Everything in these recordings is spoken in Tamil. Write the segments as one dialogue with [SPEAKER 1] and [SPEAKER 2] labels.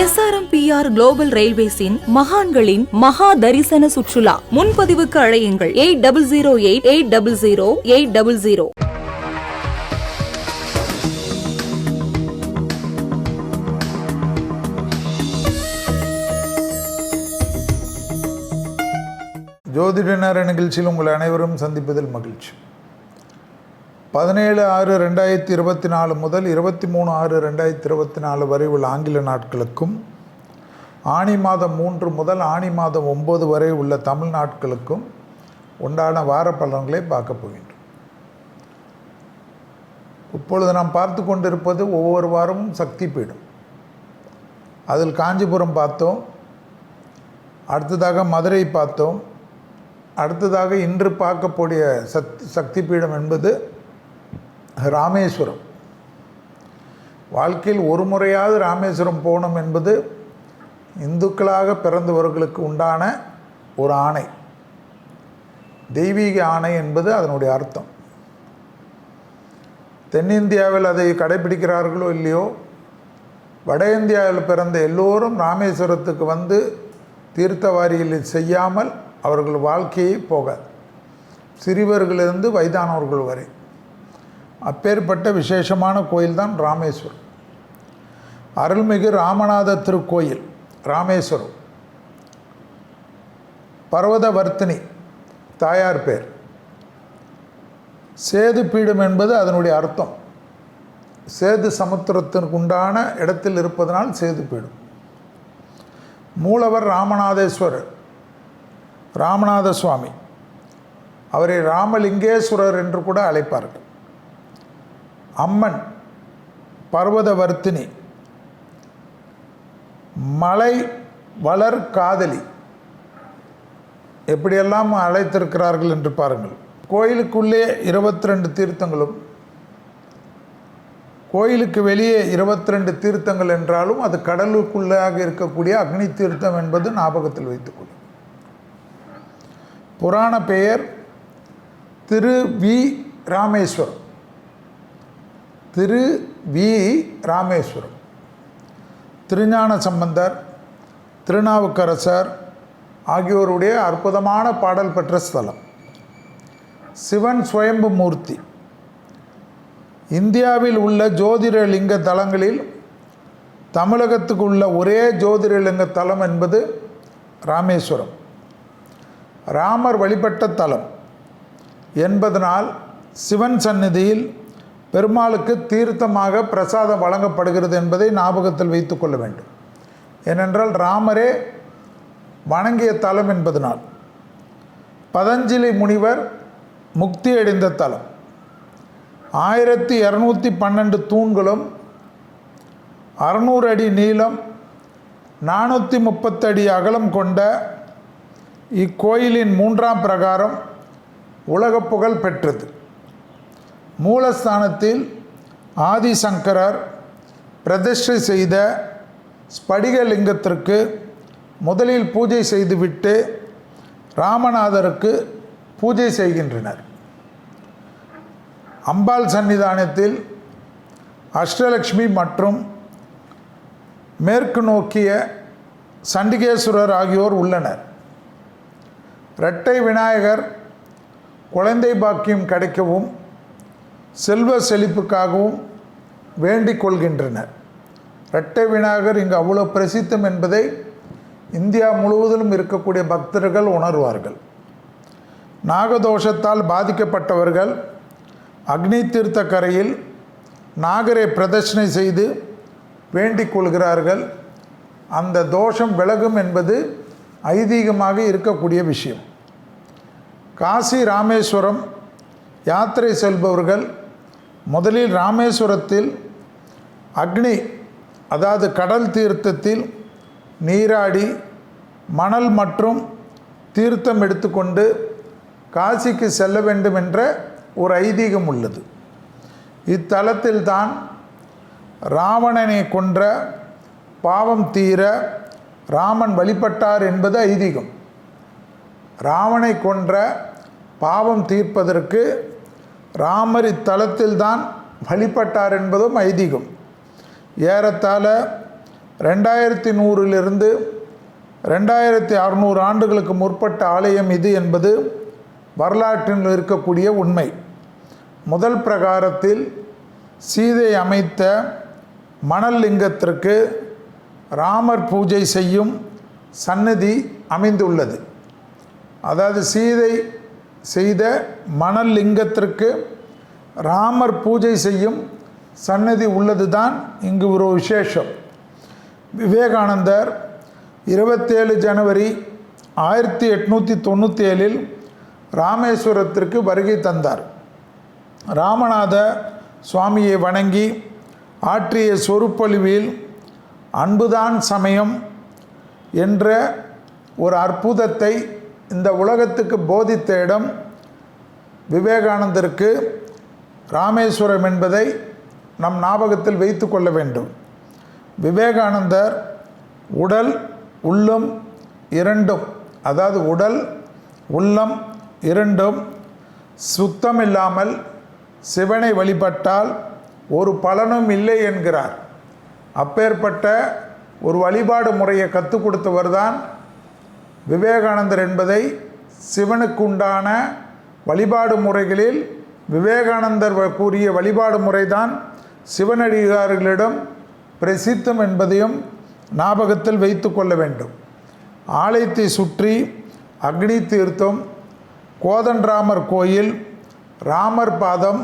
[SPEAKER 1] எஸ்ஆர்எம்பிஆர் குளோபல் ரயில்வேஸின் மகான்களின் மகா தரிசன சுற்றுலா. முன்பதிவுக்கு அழையுங்கள். Eight double zero eight eight double zero eight double zero.
[SPEAKER 2] ஜோதிட நேர நிகழ்ச்சியில் உங்கள் அனைவரும் சந்திப்பதில் மகிழ்ச்சி. பதினேழு ஆறு ரெண்டாயிரத்தி இருபத்தி நாலு முதல் இருபத்தி மூணு ஆறு ரெண்டாயிரத்தி இருபத்தி நாலு வரை உள்ள ஆங்கில நாட்களுக்கும் ஆனி மாதம் மூன்று முதல் ஆனி மாதம் ஒம்பது வரை உள்ள தமிழ் நாட்களுக்கும் உண்டான வார பலன்களை பார்க்க போகின்றோம். இப்பொழுது நாம் பார்த்து கொண்டிருப்பது ஒவ்வொரு வாரமும் சக்தி பீடம். அதில் காஞ்சிபுரம் பார்த்தோம் அடுத்ததாக மதுரை பார்த்தோம் அடுத்ததாக இன்று பார்க்கக்கூடிய சத் சக்தி பீடம் என்பது ராமேஸ்வரம். வாழ்க்கையில் ஒரு முறையாவது ராமேஸ்வரம் போகணும் என்பது இந்துக்களாக பிறந்தவர்களுக்கு உண்டான ஒரு ஆணை. தெய்வீக ஆணை என்பது அதனுடைய அர்த்தம். தென்னிந்தியாவில் அதை கடைபிடிக்கிறார்களோ இல்லையோ வட இந்தியாவில் பிறந்த எல்லோரும் ராமேஸ்வரத்துக்கு வந்து தீர்த்தவாரியில் செய்யாமல் அவர்கள் வாழ்க்கையே போகாது. சிறுவர்களிலிருந்து வயதானவர்கள் வரை. அப்பேற்பட்ட விசேஷமான கோயில் தான் ராமேஸ்வரம். அருள்மிகு ராமநாத திருக்கோயில் ராமேஸ்வரம். பர்வதவர்த்தினி தாயார் பேர். சேது பீடம் என்பது அதனுடைய அர்த்தம். சேது சமுத்திரத்திற்கு உண்டான இடத்தில் இருப்பதனால் சேது பீடம். மூலவர் ராமநாதேஸ்வரர் ராமநாத சுவாமி அவரை ராமலிங்கேஸ்வரர் என்று கூட அழைப்பார்கள். அம்மன் பர்வதவர்த்தினி மலை வளர் காதலி. எப்படியெல்லாம் அழைத்திருக்கிறார்கள் என்று பாருங்கள். கோயிலுக்குள்ளே இருபத்தி ரெண்டு தீர்த்தங்களும் கோயிலுக்கு வெளியே இருபத்தி ரெண்டு தீர்த்தங்கள் என்றாலும் அது கடலுக்குள்ளாக இருக்கக்கூடிய அக்னி தீர்த்தம் என்பது ஞாபகத்தில் வைத்துக்கொள்ளும். புராண பெயர் திரு வி ராமேஸ்வரம். திரு வி. ராமேஸ்வரம். திருஞான சம்பந்தர் திருநாவுக்கரசர் ஆகியோருடைய அற்புதமான பாடல் பெற்ற ஸ்தலம். சிவன் சுயம்பு மூர்த்தி. இந்தியாவில் உள்ள ஜோதிடலிங்க தலங்களில் தமிழகத்துக்கு உள்ள ஒரே ஜோதிடலிங்க தலம் என்பது ராமேஸ்வரம். ராமர் வழிபட்ட தலம் என்பதனால் சிவன் சந்நிதியில் பெருமாளுக்கு தீர்த்தமாக பிரசாதம் வழங்கப்படுகிறது என்பதை ஞாபகத்தில் வைத்து கொள்ள வேண்டும். ஏனென்றால் ராமரே வணங்கிய தலம் என்பதனால் பதஞ்சலி முனிவர் முக்தி அடைந்த தலம் ஆயிரத்தி இரநூத்தி பன்னெண்டு தூண்களும் அறநூறு அடி நீளம் நானூற்றி முப்பத்தடி அகலம் கொண்ட இக்கோயிலின் மூன்றாம் பிரகாரம் உலக புகழ் பெற்றது. மூலஸ்தானத்தில் ஆதிசங்கரர் பிரதிஷ்டை செய்த ஸ்படிகலிங்கத்திற்கு முதலில் பூஜை செய்துவிட்டு ராமநாதருக்கு பூஜை செய்கின்றனர். அம்பாள் சன்னிதானத்தில் அஷ்டலக்ஷ்மி மற்றும் மேற்கு நோக்கிய சண்டிகேஸ்வரர் ஆகியோர் உள்ளனர். இரட்டை விநாயகர் குழந்தை பாக்கியம் கிடைக்கவும் செல்வ செழிப்புக்காகவும் வேண்டிக் கொள்கின்றனர். இரட்டை விநாயகர் இங்கு அவ்வளோ பிரசித்தம் என்பதை இந்தியா முழுவதிலும் இருக்கக்கூடிய பக்தர்கள் உணர்வார்கள். நாகதோஷத்தால் பாதிக்கப்பட்டவர்கள் அக்னி தீர்த்த கரையில் நாகரை பிரதட்சணை செய்து வேண்டிக் கொள்கிறார்கள். அந்த தோஷம் விலகும் என்பது ஐதீகமாக இருக்கக்கூடிய விஷயம். காசி ராமேஸ்வரம் யாத்திரை செல்பவர்கள் முதலில் ராமேஸ்வரத்தில் அக்னி அதாவது கடல் தீர்த்தத்தில் நீராடி மணல் மற்றும் தீர்த்தம் எடுத்துக்கொண்டு காசிக்கு செல்ல வேண்டும் என்ற ஒரு ஐதீகம் உள்ளது. இத்தலத்தில்தான் ராவணனை கொன்ற பாவம் தீர ராமன் வழிபட்டார் என்பது ஐதீகம். ராவனை கொன்ற பாவம் தீர்ப்பதற்கு ராமர் இத்தலத்தில்தான் வழிபட்டார் என்பதும் ஐதீகம். ஏறத்தாழ ரெண்டாயிரத்தி நூறிலிருந்து ரெண்டாயிரத்தி அறுநூறு ஆண்டுகளுக்கு முற்பட்ட ஆலயம் இது என்பது வரலாற்றில் இருக்கக்கூடிய உண்மை. முதல் பிரகாரத்தில் சீதை அமைத்த மணல் லிங்கத்திற்கு ராமர் பூஜை செய்யும் சன்னதி அமைந்துள்ளது. அதாவது சீதை செய்த மணல் லிங்கத்திற்கு ராமர் பூஜை செய்யும் சன்னதி உள்ளது தான் இங்கு ஒரு விசேஷம். விவேகானந்தர் இருபத்தேழு ஜனவரி ஆயிரத்தி எட்நூற்றி தொண்ணூற்றி ஏழில் ராமேஸ்வரத்திற்கு வருகை தந்தார். ராமநாத சுவாமியை வணங்கி ஆற்றிய சொற்பொழிவில் அன்புதான் சமயம் என்ற ஒரு அற்புதத்தை இந்த உலகத்துக்கு போதித்த இடம் விவேகானந்தருக்கு ராமேஸ்வரம் என்பதை நம் ஞாபகத்தில் வைத்து கொள்ள வேண்டும். விவேகானந்தர் உடல் உள்ளம் இரண்டும் அதாவது உடல் உள்ளம் இரண்டும் சுத்தமில்லாமல் சிவனை வழிபட்டால் ஒரு பலனும் இல்லை என்கிறார். அப்பேற்பட்ட ஒரு வழிபாடு முறையை கற்றுக் கொடுத்தவர் தான் விவேகானந்தர் என்பதை சிவனுக்குண்டான வழிபாடு முறைகளில் விவேகானந்தர் கூறிய வழிபாடு முறைதான் சிவனடிகாரர்களிடம் பிரசித்தம் என்பதையும் ஞாபகத்தில் வைத்து கொள்ள வேண்டும். ஆலயத்தை சுற்றி அக்னி தீர்த்தம் கோதண்டராமர் கோயில் ராமர் பாதம்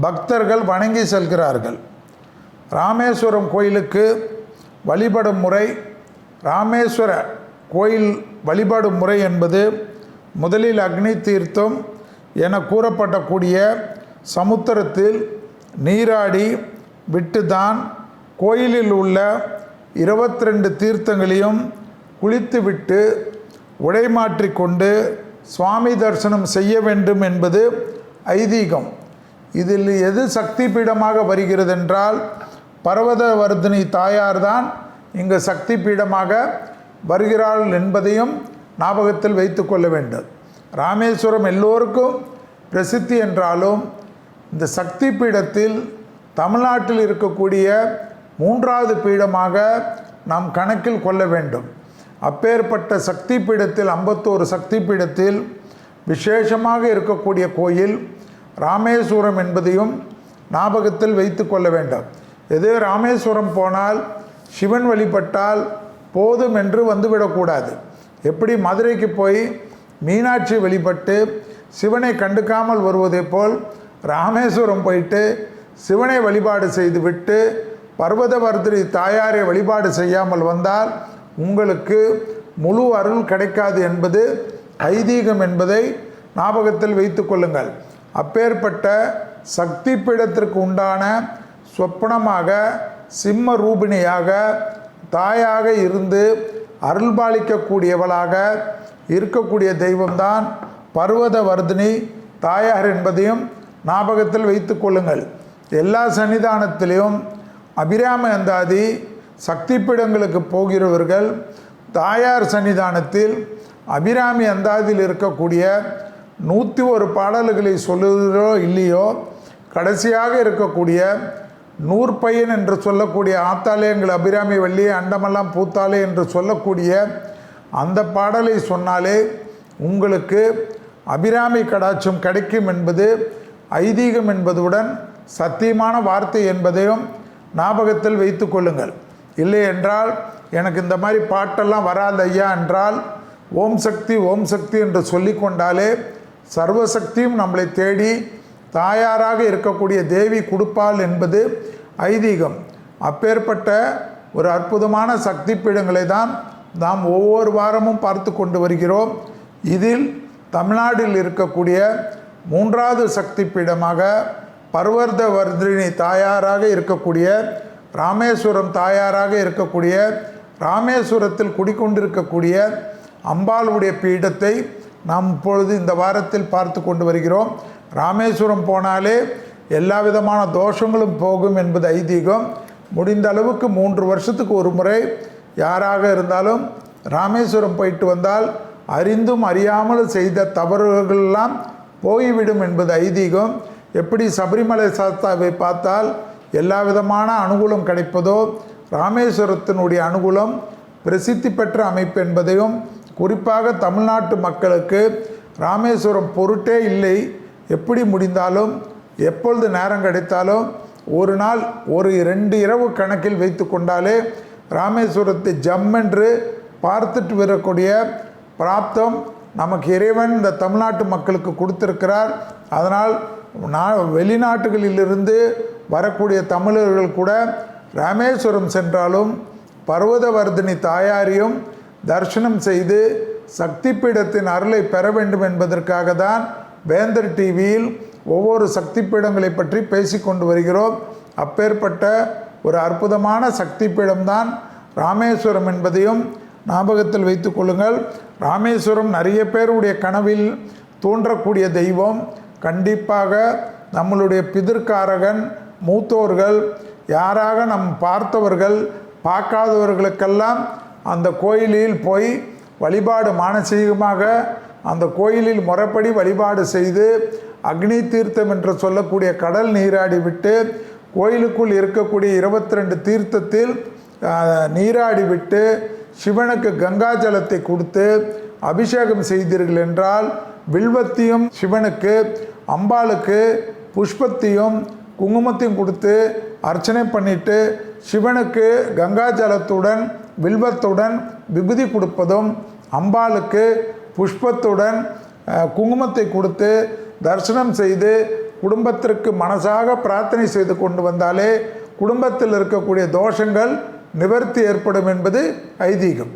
[SPEAKER 2] பக்தர்கள் வணங்கி செல்கிறார்கள். ராமேஸ்வரம் கோயிலுக்கு வழிபடும் முறை ராமேஸ்வர கோயில் வழிபாடு முறை என்பது முதலில் அக்னி தீர்த்தம் என கூறப்படக்கூடிய சமுத்திரத்தில் நீராடி விட்டுதான் கோயிலில் உள்ள இருபத்தி ரெண்டு தீர்த்தங்களையும் குளித்துவிட்டு உடை மாற்றிக்கொண்டு சுவாமி தரிசனம் செய்ய வேண்டும் என்பது ஐதீகம். இதில் எது சக்தி பீடமாக வருகிறது என்றால் பர்வதவர்தினி தாயார்தான் இங்கு சக்தி பீடமாக வருகிறாள் என்பதையும் ஞாபகத்தில் வைத்து கொள்ள வேண்டும். ராமேஸ்வரம் எல்லோருக்கும் பிரசித்தி என்றாலும் இந்த சக்தி பீடத்தில் தமிழ்நாட்டில் இருக்கக்கூடிய மூன்றாவது பீடமாக நாம் கணக்கில் கொள்ள வேண்டும். அப்பேற்பட்ட சக்தி பீடத்தில் ஐம்பத்தோரு சக்தி பீடத்தில் விசேஷமாக இருக்கக்கூடிய கோயில் ராமேஸ்வரம் என்பதையும் ஞாபகத்தில் வைத்து கொள்ள வேண்டும். எது ராமேஸ்வரம் போனால் சிவன் வழிபட்டால் போதும் என்று வந்துவிடக்கூடாது. எப்படி மதுரைக்கு போய் மீனாட்சி வழிபட்டு சிவனை கண்டுக்காமல் வருவதைப் போல் ராமேஸ்வரம் போயிட்டு சிவனை வழிபாடு செய்துவிட்டு பர்வதவர்திரி தாயாரை வழிபாடு செய்யாமல் வந்தால் உங்களுக்கு முழு அருள் கிடைக்காது என்பது ஐதீகம் என்பதை ஞாபகத்தில் வைத்து கொள்ளுங்கள். அப்பேற்பட்ட சக்தி பீடத்திற்கு உண்டான சொப்பனமாக சிம்ம ரூபிணியாக தாயாக இருந்து அருள்பாலிக்கக்கூடியவளாக இருக்கக்கூடிய தெய்வம்தான் பர்வதவர்தினி தாயார் என்பதையும் ஞாபகத்தில் வைத்து கொள்ளுங்கள். எல்லா சன்னிதானத்திலையும் அபிராம அந்தாதி சக்தி பீடங்களுக்கு போகிறவர்கள் தாயார் சன்னிதானத்தில் அபிராமி அந்தாதியில் இருக்கக்கூடிய நூற்றி ஒரு பாடல்களை சொல்லுகிறோ இல்லையோ கடைசியாக இருக்கக்கூடிய நூற்பையன் என்று சொல்லக்கூடிய ஆத்தாலே எங்கள் அபிராமி வள்ளி அண்டமெல்லாம் பூத்தாலே என்று சொல்லக்கூடிய அந்த பாடலை சொன்னாலே உங்களுக்கு அபிராமி கடாட்சம் கிடைக்கும் என்பது ஐதீகம் என்பதுடன் சத்தியமான வார்த்தை என்பதையும் ஞாபகத்தில் வைத்து கொள்ளுங்கள். இல்லை என்றால் எனக்கு இந்த மாதிரி பாட்டெல்லாம் வராது ஐயா என்றால் ஓம் சக்தி ஓம் சக்தி என்று சொல்லிக்கொண்டாலே சர்வசக்தியும் நம்மளை தேடி தாயாராக இருக்கக்கூடிய தேவி கொடுப்பாள் என்பது ஐதீகம். அப்பேற்பட்ட ஒரு அற்புதமான சக்தி பீடங்களை தான் நாம் ஒவ்வொரு வாரமும் பார்த்து கொண்டு வருகிறோம். இதில் தமிழ்நாட்டில் இருக்கக்கூடிய மூன்றாவது சக்தி பீடமாக பர்வர்தவர்தினி தாயாராக இருக்கக்கூடிய ராமேஸ்வரம் தாயாராக இருக்கக்கூடிய ராமேஸ்வரத்தில் குடிக்கொண்டிருக்கக்கூடிய அம்பாளுடைய பீடத்தை நாம் இப்பொழுது இந்த வாரத்தில் பார்த்து கொண்டு வருகிறோம். ராமேஸ்வரம் போனாலே எல்லா விதமான தோஷங்களும் போகும் என்பது ஐதீகம். முடிந்த அளவுக்கு மூன்று வருஷத்துக்கு ஒரு முறை யாராக இருந்தாலும் ராமேஸ்வரம் போயிட்டு வந்தால் அறிந்தும் அறியாமல் செய்த தவறுகளெல்லாம் போய்விடும் என்பது ஐதீகம். எப்படி சபரிமலை சாஸ்தாவை பார்த்தால் எல்லா விதமான அனுகூலம் கிடைப்பதோ ராமேஸ்வரத்தினுடைய அனுகூலம் பிரசித்தி பெற்ற அமைப்பு என்பதையும் குறிப்பாக தமிழ்நாட்டு மக்களுக்கு ராமேஸ்வரம் பொருட்டே இல்லை. எப்படி முடிந்தாலும் எப்பொழுது நேரம் கிடைத்தாலும் ஒரு நாள் ஒரு ரெண்டு இரவு கணக்கில் வைத்து கொண்டாலே ராமேஸ்வரத்தை ஜம்மென்று பார்த்துட்டு வரக்கூடிய பிராப்தம் நமக்கு இறைவன் இந்த தமிழ்நாட்டு மக்களுக்கு கொடுத்திருக்கிறார். அதனால் நான் வெளிநாட்டுகளிலிருந்து வரக்கூடிய தமிழர்கள் கூட ராமேஸ்வரம் சென்றாலும் பர்வதவர்தினி தாயாரையும் தரிசனம் செய்து சக்தி பீடத்தின் அருளை பெற வேண்டும் என்பதற்காக தான் வேந்தர் டிவியில் ஒவ்வொரு சக்தி பீடங்களை பற்றி பேசிக்கொண்டு வருகிறோம். அப்பேற்பட்ட ஒரு அற்புதமான சக்தி பீடம்தான் ராமேஸ்வரம் என்பதையும் ஞாபகத்தில் வைத்து கொள்ளுங்கள். ராமேஸ்வரம் நிறைய பேருடைய கனவில் தோன்றக்கூடிய தெய்வம். கண்டிப்பாக நம்மளுடைய பிதிர்காரகன் மூத்தோர்கள் யாராக நம் பார்த்தவர்கள் பார்க்காதவர்களுக்கெல்லாம் அந்த கோயிலில் போய் வழிபாடு மானசீகமாக அந்த கோயிலில் முறைப்படி வழிபாடு செய்து அக்னி தீர்த்தம் என்று சொல்லக்கூடிய கடல் நீராடி விட்டு கோயிலுக்குள் இருக்கக்கூடிய இருபத்தி ரெண்டு தீர்த்தத்தில் நீராடி விட்டு சிவனுக்கு கங்கா ஜலத்தை கொடுத்து அபிஷேகம் செய்தீர்கள் என்றால் வில்வத்தையும் சிவனுக்கு அம்பாளுக்கு புஷ்பத்தையும் குங்குமத்தையும் கொடுத்து அர்ச்சனை பண்ணிட்டு சிவனுக்கு கங்கா ஜலத்துடன் வில்வத்துடன் விபூதி கொடுப்பதும் அம்பாளுக்கு புஷ்பத்துடன் குங்குமத்தை கொடுத்து தரிசனம் செய்து குடும்பத்திற்கு மனசாக பிரார்த்தனை செய்து கொண்டு வந்தாலே குடும்பத்தில் இருக்கக்கூடிய தோஷங்கள் நிவர்த்தி ஏற்படும் என்பது ஐதீகம்.